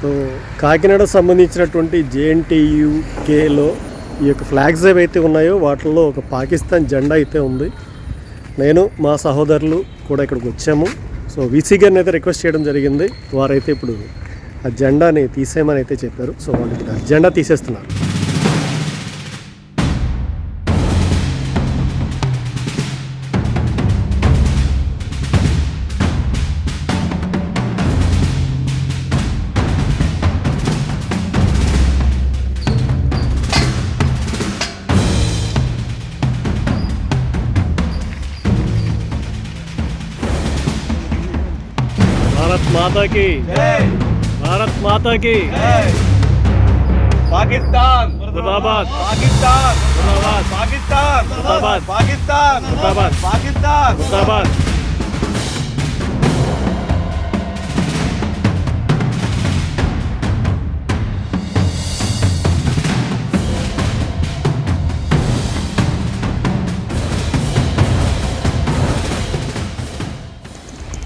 So Kakinada సంబంధించినటువంటి జేఎన్టీయుకేలో ఈ యొక్క ఫ్లాగ్స్ ఏవైతే ఉన్నాయో వాటిల్లో ఒక పాకిస్తాన్ జెండా అయితే ఉంది. నేను మా సహోదరులు కూడా ఇక్కడికి వచ్చాము. సో వీసీ గారిని అయితే రిక్వెస్ట్ చేయడం జరిగింది. వారైతే ఇప్పుడు ఆ జెండాని తీసేయమని అయితే చెప్పారు. సో వాళ్ళు ఇప్పుడు ఆ జెండా తీసేస్తున్నారు. భారత్ మాతాకి భారత్ మాతాకి పాకిస్తాన్ ముర్దాబాద్ పాకిస్తాన్ ముర్దాబాద్ పాకిస్తాన్ ముర్దాబాద్ పాకిస్తాన్ ముర్దాబాద్ పాకిస్తాన్ ముర్దాబాద్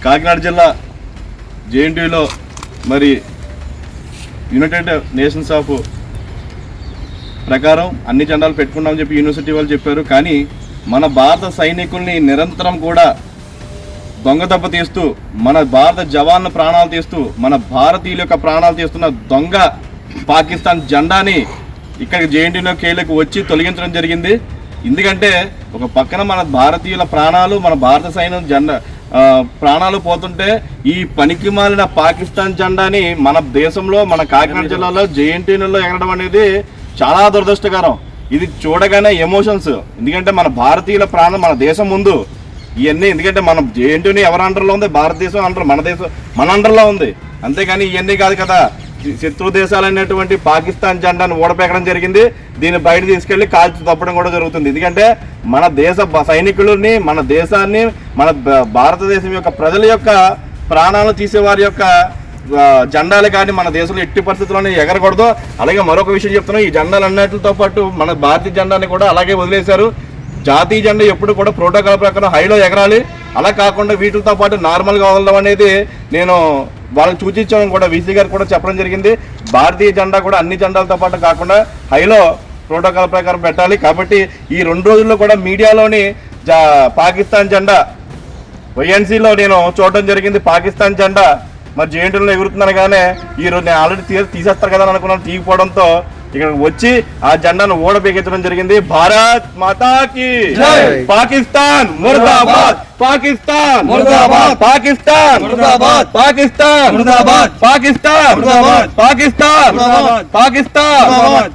కాకినాడ జిల్లా జేఎన్టీలో మరి యునైటెడ్ నేషన్స్ ఆఫ్ ప్రకారం అన్ని జెండాలు పెట్టుకున్నామని చెప్పి యూనివర్సిటీ వాళ్ళు చెప్పారు. కానీ మన భారత సైనికుల్ని నిరంతరం కూడా దొంగ దెబ్బ తీస్తూ మన భారత జవాన్ల ప్రాణాలు తీస్తూ మన భారతీయుల యొక్క ప్రాణాలు తీస్తున్న దొంగ పాకిస్తాన్ జెండాని ఇక్కడ జేఎన్టీలో కేలకు వచ్చి తొలగించడం జరిగింది. ఎందుకంటే ఒక పక్కన మన భారతీయుల ప్రాణాలు మన భారత సైన్యం జెండా ప్రాణాలు పోతుంటే ఈ పనికి మాలిన పాకిస్తాన్ జెండాని మన దేశంలో మన కాకినాడ జిల్లాలో జేఎన్టీలో ఎగరడం అనేది చాలా దురదృష్టకరం. ఇది చూడగానే ఎమోషన్స్. ఎందుకంటే మన భారతీయుల ప్రాణం మన దేశం ముందు. ఇవన్నీ ఎందుకంటే మన జేఎన్టీని ఎవరి అండర్లో ఉంది? భారతదేశం అండర్ మన దేశం మన అండర్లో ఉంది. అంతేగాని ఇవన్నీ కాదు కదా. శత్రు దేశాలైనటువంటి పాకిస్తాన్ జెండాను ఓడపెక్కడం జరిగింది. దీన్ని బయట తీసుకెళ్ళి కాల్చి తప్పడం కూడా జరుగుతుంది. ఎందుకంటే మన దేశ సైనికులని మన దేశాన్ని మన భారతదేశం యొక్క ప్రజల యొక్క ప్రాణాలు తీసేవారి యొక్క జెండాలు కానీ మన దేశంలో ఎట్టి పరిస్థితుల్లోనే ఎగరకూడదు. అలాగే మరొక విషయం చెప్తున్నాం ఈ జెండాలు అన్నిటితో పాటు మన భారతీయ జెండాని కూడా అలాగే వదిలేశారు. జాతీయ జెండా ఎప్పుడు కూడా ప్రోటోకాల్ ప్రకారం హైలో ఎగరాలి. అలా కాకుండా వీటితో పాటు నార్మల్గా వదలడం అనేది నేను వాళ్ళని సూచించామని కూడా వీసీ గారు కూడా చెప్పడం జరిగింది. భారతీయ జెండా కూడా అన్ని జెండాలతో పాటు కాకుండా హైలో ప్రోటోకాల్ ప్రకారం పెట్టాలి. కాబట్టి ఈ రెండు రోజుల్లో కూడా మీడియాలోని పాకిస్తాన్ జెండా వైఎన్సీలో నేను చూడడం జరిగింది. పాకిస్తాన్ జెండా మరి జేఎన్టీలో ఎగురుతున్నాను కానీ ఈ రోజు నేను ఆల్రెడీ తీ తీసేస్తారు కదా అని అనుకున్నాను తీయకపోవడంతో ఇక్కడ వచ్చి ఆ జెండాను ఓడబెగించడం జరిగింది భారత్ మాతాకి. పాకిస్తాన్ ముర్దాబాద్ పాకిస్తాన్ ముర్దాబాద్. పాకిస్తాన్ ముర్దాబాద్. పాకిస్తాన్ ముర్దాబాద్. పాకిస్తాన్ ముర్దాబాద్. పాకిస్తాన్ ముర్దాబాద్. పాకిస్తాన్ ముర్దాబాద్.